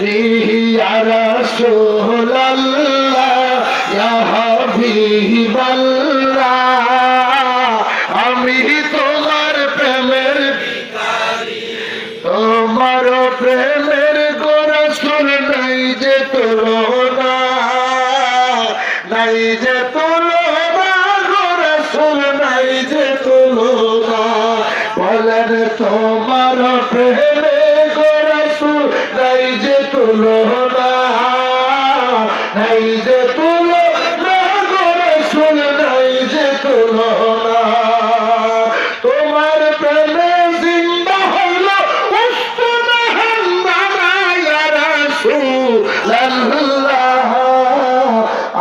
ইয়া রাসূলুল্লাহ, ইয়া হাবিবাল্লাহ, আমি তোমার প্রেমের তোমার প্রেমের গোরসুল নাই যে তুলনা, নাই যে গোরসুল নাই যে তুলনা। বলেন তোমার তুলনা তোমার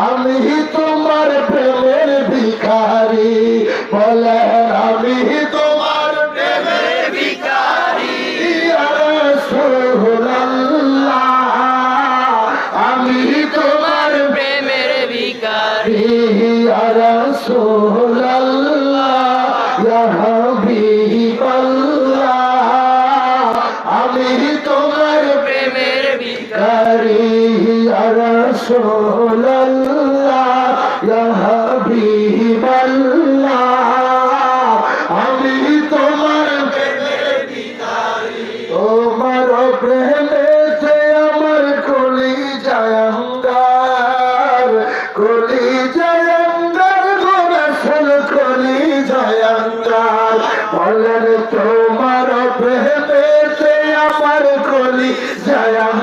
আমি তোমার প্রেমের ভিখারি। বলেন আমি তোমার আমি তোমার প্রেমের বিকার ইয়া হাবিবাল্লাহ আমি তোমার প্রেমের বিকার কারি ইয়া রাসূলুল্লাহ, ইয়া হাবিবাল্লাহ, আমি তোমার তোমার প্রেমেতে আমার কলি জয়ঙ্গার কলি জয়ঙ্গার তোমার প্রেমেতে আমার কলি জয়ঙ্গার